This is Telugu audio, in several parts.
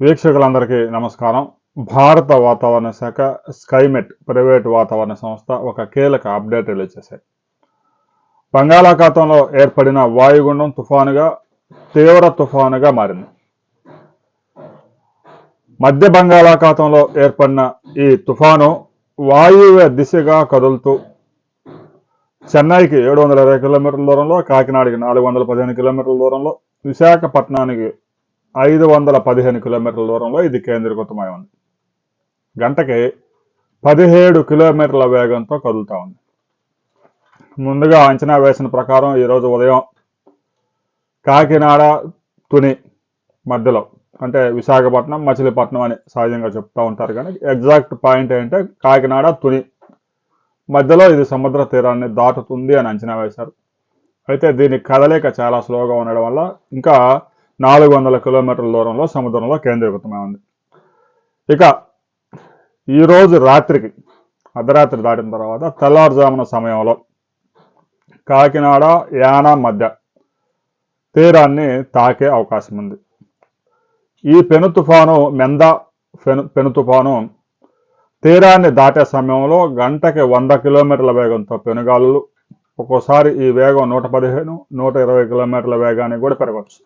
వీక్షకులందరికీ నమస్కారం. భారత వాతావరణ శాఖ స్కైమెట్ ప్రైవేట్ వాతావరణ సంస్థ ఒక కీలక అప్డేట్ రిలీజ్ చేశాయి. బంగాళాఖాతంలో ఏర్పడిన వాయుగుండం తుఫానుగా తీవ్ర తుఫానుగా మారింది. మధ్య బంగాళాఖాతంలో ఏర్పడిన ఈ తుఫాను వాయువ్య దిశగా కదులుతూ చెన్నైకి ఏడు వందల ఇరవై కిలోమీటర్ల దూరంలో కాకినాడకి నాలుగు వందల పదిహేను కిలోమీటర్ల దూరంలో విశాఖపట్నానికి ఐదు వందల పదిహేను కిలోమీటర్ల దూరంలో ఇది కేంద్రీకృతమై ఉంది. గంటకి పదిహేడు కిలోమీటర్ల వేగంతో కదులుతా ఉంది. ముందుగా అంచనా వేసిన ప్రకారం ఈరోజు ఉదయం కాకినాడ తుని మధ్యలో అంటే విశాఖపట్నం మచిలీపట్నం అని సహజంగా చెప్తూ ఉంటారు కానీ ఎగ్జాక్ట్ పాయింట్ ఏంటంటే కాకినాడ తుని మధ్యలో ఇది సముద్ర తీరాన్ని దాటుతుంది అని అంచనా వేశారు. అయితే దీని కదలిక చాలా స్లోగా ఉండడం వల్ల ఇంకా నాలుగు వందల కిలోమీటర్ల దూరంలో సముద్రంలో కేంద్రీకృతమై ఉంది. ఇక ఈరోజు రాత్రికి అర్ధరాత్రి దాటిన తర్వాత తెల్లవారుజామున సమయంలో కాకినాడ యానా మధ్య తీరాన్ని తాకే అవకాశం ఉంది. ఈ పెను తుఫాను మెంద పెను పెను తుఫాను తీరాన్ని దాటే సమయంలో గంటకి వంద కిలోమీటర్ల వేగంతో పెనుగాలులు ఒక్కోసారి ఈ వేగం నూట పదిహేను నూట ఇరవై కిలోమీటర్ల వేగానికి కూడా పెరగవచ్చు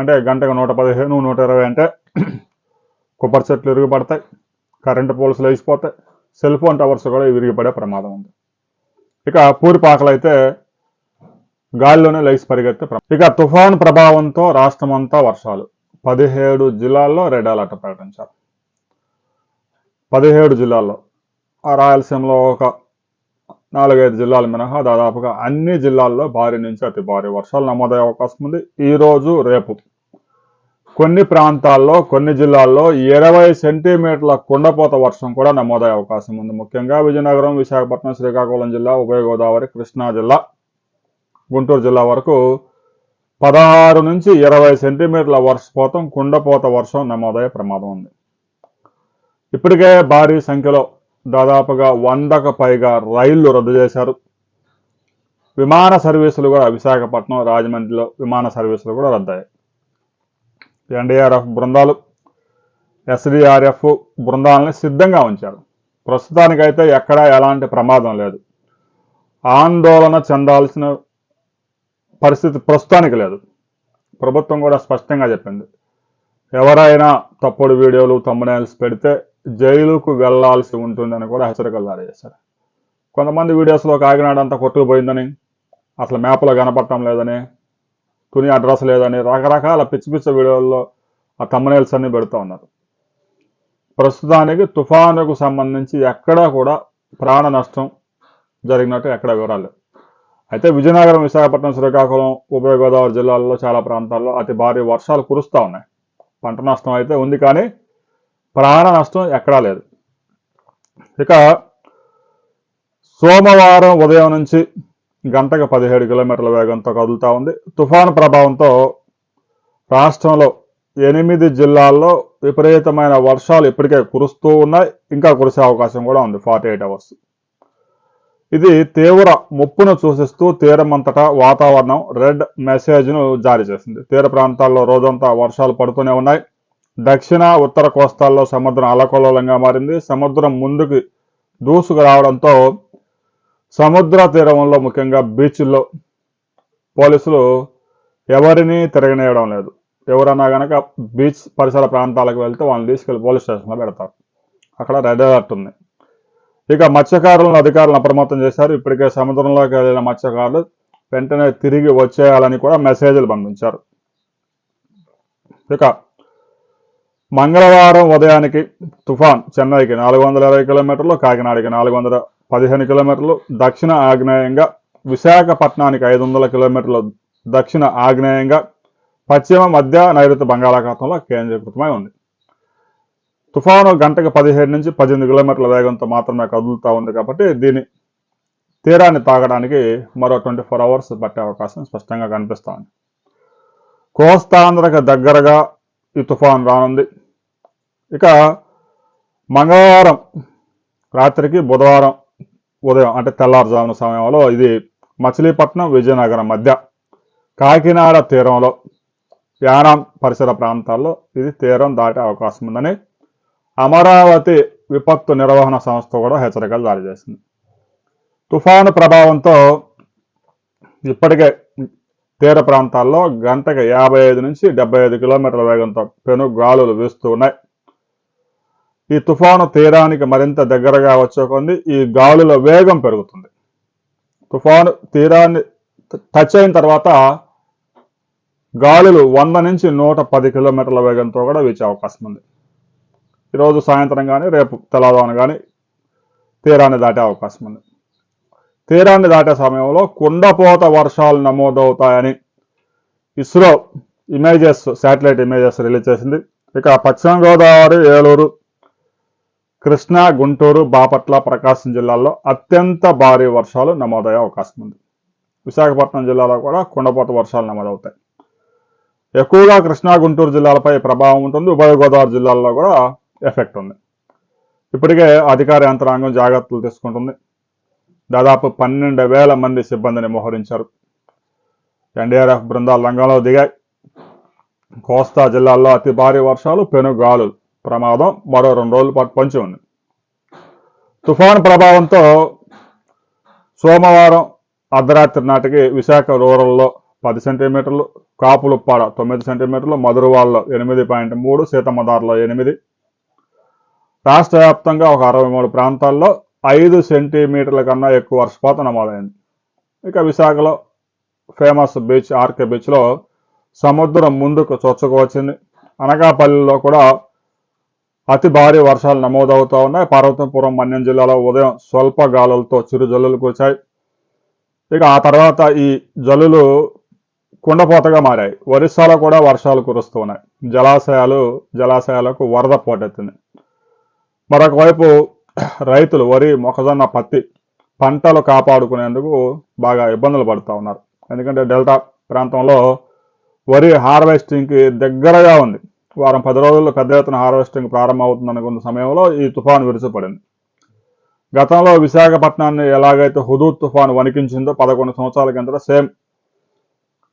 అంటే గంటకు నూట పదిహేను నూట ఇరవై అంటే కొబ్బరి చెట్లు విరిగిపడతాయి కరెంటు పోల్స్ లేచిపోతాయి సెల్ ఫోన్ టవర్స్ కూడా విరిగిపడే ప్రమాదం ఉంది. ఇక పూరిపాకలు అయితే గాలిలోనే లైస్ పరిగెత్తే ప్రమాదం ఇక తుఫాన్ ప్రభావంతో రాష్ట్రమంతా వర్షాలు. పదిహేడు జిల్లాల్లో రెడ్ అలర్ట్ ప్రకటించారు. పదిహేడు జిల్లాల్లో. ఆ రాయలసీమలో ఒక నాలుగైదు జిల్లాలు మినహా దాదాపుగా అన్ని జిల్లాల్లో భారీ నుంచి అతి భారీ వర్షాలు నమోదయ్యే అవకాశం ఉంది. ఈరోజు రేపు కొన్ని ప్రాంతాల్లో కొన్ని జిల్లాల్లో ఇరవై సెంటీమీటర్ల కుండపోత వర్షం కూడా నమోదయ్యే అవకాశం ఉంది. ముఖ్యంగా విజయనగరం విశాఖపట్నం శ్రీకాకుళం జిల్లా ఉభయ గోదావరి కృష్ణా జిల్లా గుంటూరు జిల్లా వరకు పదహారు నుంచి ఇరవై సెంటీమీటర్ల వర్షపోతం కుండపోత వర్షం నమోదయ్యే ప్రమాదం ఉంది. ఇప్పటికే భారీ సంఖ్యలో దాదాపుగా వందకు పైగా రైళ్ళు రద్దు చేశారు. విమాన సర్వీసులు కూడా విశాఖపట్నం రాజమండ్రిలో విమాన సర్వీసులు కూడా రద్దయ్యాయి. ఎన్డీఆర్ఎఫ్ బృందాలు ఎస్డిఆర్ఎఫ్ బృందాలని సిద్ధంగా ఉంచారు. ప్రస్తుతానికైతే ఎక్కడా ఎలాంటి ప్రమాదం లేదు. ఆందోళన చెందాల్సిన పరిస్థితి ప్రస్తుతానికి లేదు. ప్రభుత్వం కూడా స్పష్టంగా చెప్పింది. ఎవరైనా తప్పుడు వీడియోలు తమ్మునేల్స్ పెడితే జైలుకు వెళ్ళాల్సి ఉంటుందని కూడా హెచ్చరికలు చేశారు. కొంతమంది వీడియోస్లో కాకినాడ అంతా కొట్టుకుపోయిందని అసలు మ్యాప్లో కనపడటం లేదని తుని అడ్రస్ లేదని రకరకాల పిచ్చి పిచ్చి వీడియోల్లో ఆ తమ్మనేల్స్ అన్ని పెడుతూ ఉన్నారు. ప్రస్తుతానికి తుఫానుకు సంబంధించి ఎక్కడా కూడా ప్రాణ నష్టం జరిగినట్టు ఎక్కడ వివరాలు అయితే విజయనగరం విశాఖపట్నం శ్రీకాకుళం ఉభయ గోదావరి జిల్లాల్లో చాలా ప్రాంతాల్లో అతి భారీ వర్షాలు కురుస్తూ ఉన్నాయి. పంట నష్టం అయితే ఉంది కానీ ప్రాణ నష్టం ఎక్కడా లేదు. ఇక సోమవారం ఉదయం నుంచి గంటకు పదిహేడు కిలోమీటర్ల వేగంతో కదులుతూ ఉంది. తుఫాను ప్రభావంతో రాష్ట్రంలో ఎనిమిది జిల్లాల్లో విపరీతమైన వర్షాలు ఇప్పటికే కురుస్తూ ఉన్నాయి. ఇంకా కురిసే అవకాశం కూడా ఉంది ఫార్టీ ఎయిట్ అవర్స్. ఇది తీవ్ర ముప్పును సూచిస్తూ తీరమంతటా వాతావరణం రెడ్ మెసేజ్ను జారీ చేసింది. తీర ప్రాంతాల్లో రోజంతా వర్షాలు పడుతూనే ఉన్నాయి. దక్షిణ ఉత్తర కోస్తాల్లో సముద్రం అలకల్లోలంగా మారింది. సముద్రం ముందుకు దూసుకు రావడంతో సముద్ర తీరంలో ముఖ్యంగా బీచ్ల్లో పోలీసులు ఎవరిని తిరగనేయడం లేదు. ఎవరన్నా కనుక బీచ్ పరిసర ప్రాంతాలకు వెళ్తే వాళ్ళని తీసుకెళ్ళి పోలీస్ స్టేషన్లో పెడతారు. అక్కడ రెడ్ అలర్ట్ ఉంది. ఇక మత్స్యకారులను అధికారులను అప్రమత్తం చేశారు. ఇప్పటికే సముద్రంలోకి వెళ్ళిన మత్స్యకారులు వెంటనే తిరిగి వచ్చేయాలని కూడా మెసేజ్లు పంపించారు. ఇక మంగళవారం ఉదయానికి తుఫాన్ చెన్నైకి నాలుగు వందల ఇరవై కిలోమీటర్లు కాకినాడకి నాలుగు వందల పదిహేను కిలోమీటర్లు దక్షిణ ఆగ్నేయంగా విశాఖపట్నానికి ఐదు వందల కిలోమీటర్లు దక్షిణ ఆగ్నేయంగా పశ్చిమ మధ్య నైరుతి బంగాళాఖాతంలో కేంద్రీకృతమై ఉంది. తుఫాను గంటకు పదిహేడు నుంచి పద్దెనిమిది కిలోమీటర్ల వేగంతో మాత్రమే కదులుతూ ఉంది కాబట్టి దీని తీరాన్ని తాగడానికి మరో ట్వంటీ ఫోర్ అవర్స్ పట్టే అవకాశం స్పష్టంగా కనిపిస్తూ ఉంది. కోస్తాంధ్రకు దగ్గరగా ఈ తుఫాన్ రానుంది. ఇక మంగళవారం రాత్రికి బుధవారం ఉదయం అంటే తెల్లారుజామున సమయంలో ఇది మచిలీపట్నం విజయనగరం మధ్య కాకినాడ తీరంలో యానాం పరిసర ప్రాంతాల్లో ఇది తీరం దాటే అవకాశం ఉందని అమరావతి విపత్తు నిర్వహణ సంస్థ కూడా హెచ్చరికలు జారీ చేసింది. తుఫాను ప్రభావంతో ఇప్పటికే తీర ప్రాంతాల్లో గంటకు యాభై ఐదు నుంచి డెబ్బై ఐదు కిలోమీటర్ల వేగంతో పెను గాలులు వీస్తూ ఉన్నాయి. ఈ తుఫాను తీరానికి మరింత దగ్గరగా వచ్చే కొంది ఈ గాలుల వేగం పెరుగుతుంది. తుఫాను తీరాన్ని టచ్ అయిన తర్వాత గాలులు వంద నుంచి నూట పది కిలోమీటర్ల వేగంతో కూడా వీచే అవకాశం ఉంది. ఈరోజు సాయంత్రం కానీ రేపు తెల్లవారున కానీ తీరాన్ని దాటే అవకాశం ఉంది. తీరాన్ని దాటే సమయంలో కుండపోత వర్షాలు నమోదవుతాయని ISRO images satellite images release చేసింది. ఇక పశ్చిమ గోదావరి ఏలూరు కృష్ణా గుంటూరు బాపట్ల ప్రకాశం జిల్లాల్లో అత్యంత భారీ వర్షాలు నమోదయ్యే అవకాశం ఉంది. విశాఖపట్నం జిల్లాలో కూడా కుండపోత వర్షాలు నమోదవుతాయి. ఎక్కువగా కృష్ణా గుంటూరు జిల్లాలపై ప్రభావం ఉంటుంది. ఉభయ గోదావరి జిల్లాల్లో కూడా ఎఫెక్ట్ ఉంది. ఇప్పటికే అధికార యంత్రాంగం జాగ్రత్తలు తీసుకుంటుంది. దాదాపు పన్నెండు వేల మంది సిబ్బందిని మోహరించారు. ఎన్డీఆర్ఎఫ్ బృందాలు రంగంలో దిగాయి. కోస్తా జిల్లాల్లో అతి భారీ వర్షాలు పెనుగాలులు ప్రమాదం మరో రెండు రోజుల పాటు పొంచి ఉంది. తుఫాను ప్రభావంతో సోమవారం అర్ధరాత్రి నాటికి విశాఖ రూరల్లో పది సెంటీమీటర్లు కాపులుప్పాడ తొమ్మిది సెంటీమీటర్లు మధురవాడలో ఎనిమిది పాయింట్ మూడు సీతమ్మదారులో ఎనిమిది. రాష్ట్ర వ్యాప్తంగా ఒక అరవై మూడు ప్రాంతాల్లో ఐదు సెంటీమీటర్ల కన్నా ఎక్కువ వర్షపాతం నమోదైంది. ఇక విశాఖలో ఫేమస్ బీచ్ ఆర్కే బీచ్లో సముద్రం ముందుకు చొచ్చుకు వచ్చింది. అనకాపల్లిలో కూడా అతి భారీ వర్షాలు నమోదవుతూ ఉన్నాయి. పార్వతీపురం మన్యం జిల్లాలో ఉదయం స్వల్ప గాలులతో చిరు జల్లులు కూర్చాయి ఇక ఆ తర్వాత ఈ జల్లులు కుండపోతగా మారాయి. ఒరిస్సాలో కూడా వర్షాలు కురుస్తూ ఉన్నాయి. జలాశయాలు జలాశయాలకు వరద పోటెత్తింది. మరొకవైపు రైతులు వరి మొక్కజొన్న పత్తి పంటలు కాపాడుకునేందుకు బాగా ఇబ్బందులు పడుతూ ఉన్నారు. ఎందుకంటే డెల్టా ప్రాంతంలో వరి హార్వెస్టింగ్కి దగ్గరగా ఉంది. వారం పది రోజుల్లో పెద్ద ఎత్తున హార్వెస్టింగ్ ప్రారంభమవుతుందనుకున్న సమయంలో ఈ తుఫాను విరుచుపడింది గతంలో విశాఖపట్నాన్ని ఎలాగైతే హుదూద్ తుఫాను వణికించిందో పదకొండు సంవత్సరాల కింద సేమ్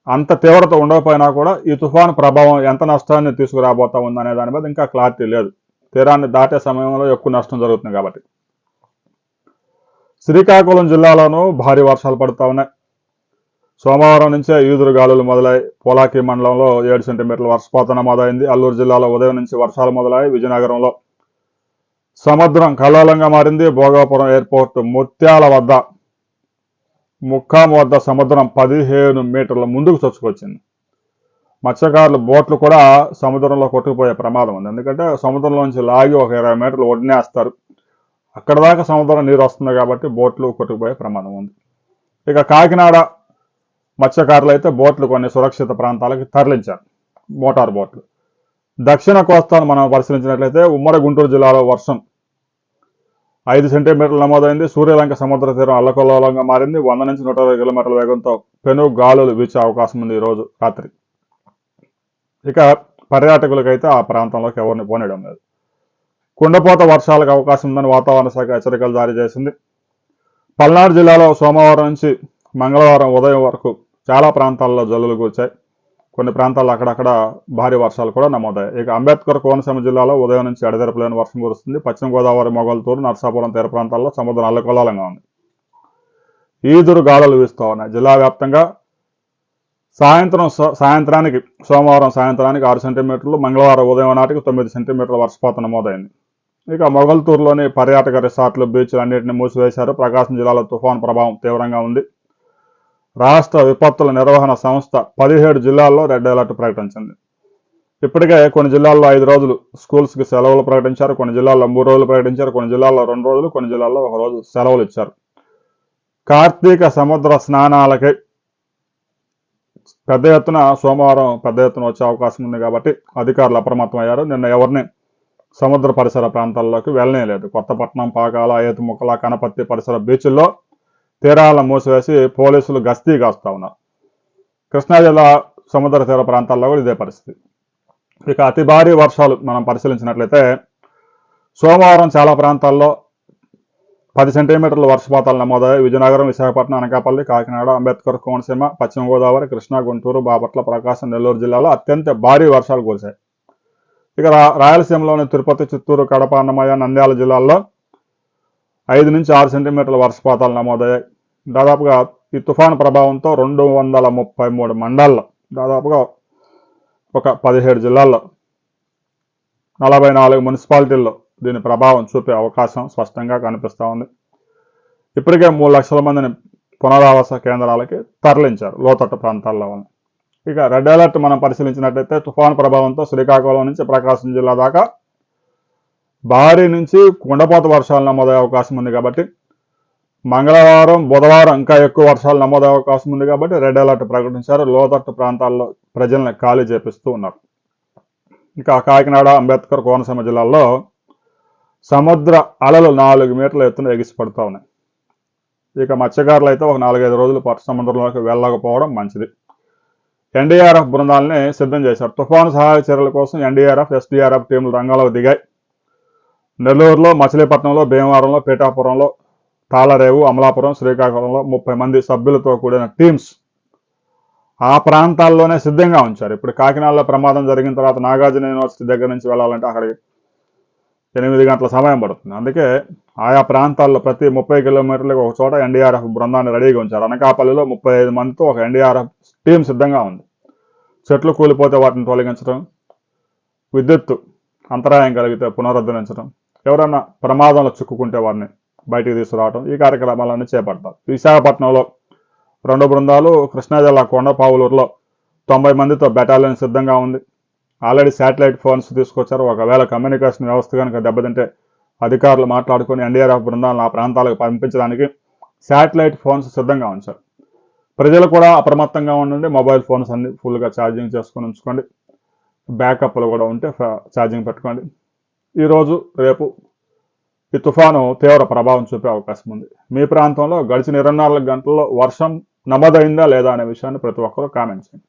అంత తీవ్రత ఉండకపోయినా కూడా ఈ తుఫాను ప్రభావం ఎంత నష్టాన్ని తీసుకురాబోతా ఉందనే దాని మీద ఇంకా క్లారిటీ లేదు. తీరాన్ని దాటే సమయంలో ఎక్కువ నష్టం జరుగుతుంది కాబట్టి. శ్రీకాకుళం జిల్లాలోనూ భారీ వర్షాలు పడుతూ ఉన్నాయి. సోమవారం నుంచే ఈదురు గాలులు మొదలై పోలాకి మండలంలో ఏడు సెంటీమీటర్ల వర్షపాతం నమోదైంది. అల్లూరు జిల్లాలో ఉదయం నుంచి వర్షాలు మొదలై విజయనగరంలో సముద్రం కల్లోలంగా మారింది. భోగాపురం ఎయిర్పోర్ట్ ముత్యాల వద్ద ముక్కాం వద్ద సముద్రం పదిహేను మీటర్ల ముందుకు చొచ్చుకొచ్చింది. మత్స్యకారులు బోట్లు కూడా సముద్రంలో కొట్టుకుపోయే ప్రమాదం ఉంది. ఎందుకంటే సముద్రంలోంచి లాగి ఒక ఇరవై మీటర్లు ఒడినేస్తారు అక్కడ దాకా సముద్రం నీరు వస్తుంది కాబట్టి బోట్లు కొట్టుకుపోయే ప్రమాదం ఉంది. ఇక కాకినాడ మత్స్యకారులు అయితే బోట్లు కొన్ని సురక్షిత ప్రాంతాలకు తరలించారు. మోటార్ బోట్లు. దక్షిణ కోస్తాను మనం పరిశీలించినట్లయితే ఉమ్మడి గుంటూరు జిల్లాలో వర్షం ఐదు సెంటీమీటర్లు నమోదైంది. సూర్యలంక సముద్ర తీరం అల్లకల్లోలంగా మారింది. వంద నుంచి నూట ఇరవై కిలోమీటర్ల వేగంతో పెను గాలులు వీచే అవకాశం ఉంది ఈరోజు రాత్రి. ఇక పర్యాటకులకైతే ఆ ప్రాంతంలోకి ఎవరిని పోనీయడం లేదు. కుండపోత వర్షాలకు అవకాశం ఉందని వాతావరణ శాఖ హెచ్చరికలు జారీ చేసింది. పల్నాడు జిల్లాలో సోమవారం నుంచి మంగళవారం ఉదయం వరకు చాలా ప్రాంతాల్లో జల్లులు కూర్చాయి కొన్ని ప్రాంతాల్లో అక్కడక్కడ భారీ వర్షాలు కూడా నమోదయ్యాయి. ఇక అంబేద్కర్ కోనసీమ జిల్లాలో ఉదయం నుంచి ఎడతెరపలేని వర్షం కురుస్తుంది. పశ్చిమ గోదావరి మొగల్తూరు నర్సాపురం తీర ప్రాంతాల్లో సముద్రం అల్లకొల్లాలంగా ఉంది. ఈదురు గాలులు వీస్తూ ఉన్నాయి. జిల్లా వ్యాప్తంగా సాయంత్రం సాయంత్రానికి సోమవారం సాయంత్రానికి ఆరు సెంటీమీటర్లు మంగళవారం ఉదయం నాటికి తొమ్మిది సెంటీమీటర్ల వర్షపాతం నమోదైంది. ఇక మొగల్తూరులోని పర్యాటక రిసార్ట్లు బీచ్లు అన్నింటినీ మూసివేశారు. ప్రకాశం జిల్లాలో తుఫాను ప్రభావం తీవ్రంగా ఉంది. రాష్ట్ర విపత్తుల నిర్వహణ సంస్థ పదిహేడు జిల్లాల్లో రెడ్ అలర్ట్ ప్రకటించింది. ఇప్పటికే కొన్ని జిల్లాల్లో ఐదు రోజులు స్కూల్స్కి సెలవులు ప్రకటించారు. కొన్ని జిల్లాల్లో మూడు రోజులు ప్రకటించారు. కొన్ని జిల్లాల్లో రెండు రోజులు కొన్ని జిల్లాల్లో ఒక రోజు సెలవులు ఇచ్చారు. కార్తీక సముద్ర స్నానాలకి పెద్ద ఎత్తున సోమవారం పెద్ద ఎత్తున వచ్చే అవకాశం ఉంది కాబట్టి అధికారులు అప్రమత్తం అయ్యారు. నిన్న ఎవరిని? సముద్ర పరిసర ప్రాంతాల్లోకి వెళ్ళనేలేదు కొత్తపట్నం పాకాల ఏతుముక్కల కనపత్తి పరిసర బీచ్ల్లో తీరాలను మూసివేసి పోలీసులు గస్తీ కాస్తా ఉన్నారు. కృష్ణా జిల్లా సముద్ర తీర ప్రాంతాల్లో కూడా ఇదే పరిస్థితి. ఇక అతి భారీ వర్షాలు మనం పరిశీలించినట్లయితే సోమవారం చాలా ప్రాంతాల్లో పది సెంటీమీటర్ల వర్షపాతాలు నమోదయ్యాయి. విజయనగరం విశాఖపట్నం అనకాపల్లి కాకినాడ అంబేద్కర్ కోనసీమ పశ్చిమ గోదావరి కృష్ణా గుంటూరు బాపట్ల ప్రకాశం నెల్లూరు జిల్లాలో అత్యంత భారీ వర్షాలు కురిశాయి. ఇక రా రాయలసీమలోని తిరుపతి చిత్తూరు కడప అన్నమయ్య నంద్యాల జిల్లాల్లో ఐదు నుంచి ఆరు సెంటీమీటర్ల వర్షపాతాలు నమోదయ్యాయి. దాదాపుగా ఈ తుఫాను ప్రభావంతో రెండు వందల ముప్పై మూడు మండల్లో దాదాపుగా ఒక పదిహేడు జిల్లాల్లో నలభై నాలుగు మున్సిపాలిటీల్లో దీని ప్రభావం చూపే అవకాశం స్పష్టంగా కనిపిస్తూ ఉంది. ఇప్పటికే మూడు లక్షల మందిని పునరావాస కేంద్రాలకి తరలించారు లోతట్టు ప్రాంతాల్లో ఉంది ఇక రెడ్ అలర్ట్ మనం పరిశీలించినట్లయితే తుఫాను ప్రభావంతో శ్రీకాకుళం నుంచి ప్రకాశం జిల్లా దాకా భారీ నుంచి కుండపోత వర్షాలు నమోదయ్యే అవకాశం ఉంది కాబట్టి మంగళవారం బుధవారం ఇంకా ఎక్కువ వర్షాలు నమోదయ్యే అవకాశం ఉంది కాబట్టి రెడ్ అలర్ట్ ప్రకటించారు. లోతట్టు ప్రాంతాల్లో ప్రజల్ని ఖాళీ చేపిస్తూ ఉన్నారు. ఇంకా కాకినాడ అంబేద్కర్ కోనసీమ జిల్లాల్లో సముద్ర అలలు నాలుగు మీటర్ల ఎత్తున ఎగిసిపడుతూ ఉన్నాయి. ఇక మత్స్యకారులు అయితే ఒక నాలుగైదు రోజులు పాటు సముద్రంలోకి వెళ్ళకపోవడం మంచిది. ఎన్డీఆర్ఎఫ్ బృందాలని సిద్ధం చేశారు. తుఫాను సహాయ చర్యల కోసం ఎన్డీఆర్ఎఫ్ ఎస్డీఆర్ఎఫ్ టీంలు రంగంలోకి దిగాయి. నెల్లూరులో మచిలీపట్నంలో భీమవరంలో పీఠాపురంలో తాళరేవు అమలాపురం శ్రీకాకుళంలో ముప్పై మంది సభ్యులతో కూడిన టీమ్స్ ఆ ప్రాంతాల్లోనే సిద్ధంగా ఉంచారు. ఇప్పుడు కాకినాడలో ప్రమాదం జరిగిన తర్వాత నాగార్జున యూనివర్సిటీ దగ్గర నుంచి వెళ్ళాలంటే అక్కడికి ఎనిమిది గంటల సమయం పడుతుంది. అందుకే ఆయా ప్రాంతాల్లో ప్రతి ముప్పై కిలోమీటర్లకు ఒక చోట ఎన్డీఆర్ఎఫ్ బృందాన్ని రెడీగా ఉంచారు. అనకాపల్లిలో ముప్పై ఐదు మందితో ఒక ఎన్డీఆర్ఎఫ్ టీం సిద్ధంగా ఉంది. చెట్లు కూలిపోతే వాటిని తొలగించడం విద్యుత్ అంతరాయం కలిగితే పునరుద్ధరించడం ఎవరైనా ప్రమాదంలో చిక్కుకుంటే వారిని బయటికి తీసుకురావడం ఈ కార్యక్రమాలన్నీ చేపడతారు. విశాఖపట్నంలో రెండు బృందాలు కృష్ణా జిల్లా కొండపావులూరులో తొంభై మందితో బెటాలియన్ సిద్ధంగా ఉంది. ఆల్రెడీ శాటిలైట్ ఫోన్స్ తీసుకొచ్చారు. ఒకవేళ కమ్యూనికేషన్ వ్యవస్థ కనుక దెబ్బతింటే అధికారులు మాట్లాడుకొని ఎన్డీఆర్ఎఫ్ బృందాలను ఆ ప్రాంతాలకు పంపించడానికి శాటిలైట్ ఫోన్స్ సిద్ధంగా ఉంచారు. ప్రజలు కూడా అప్రమత్తంగా ఉండండి. మొబైల్ ఫోన్స్ అన్ని ఫుల్గా ఛార్జింగ్ చేసుకొని ఉంచుకోండి. బ్యాకప్లు కూడా ఉంటే ఛార్జింగ్ పెట్టుకోండి. ఈరోజు రేపు ఈ తుఫాను తీవ్ర ప్రభావం చూపే అవకాశం ఉంది. మీ ప్రాంతంలో గడిచిన ఇరవై నాలుగు గంటల్లో వర్షం నమోదైందా లేదా అనే విషయాన్ని ప్రతి ఒక్కరూ కామెంట్ చేయండి.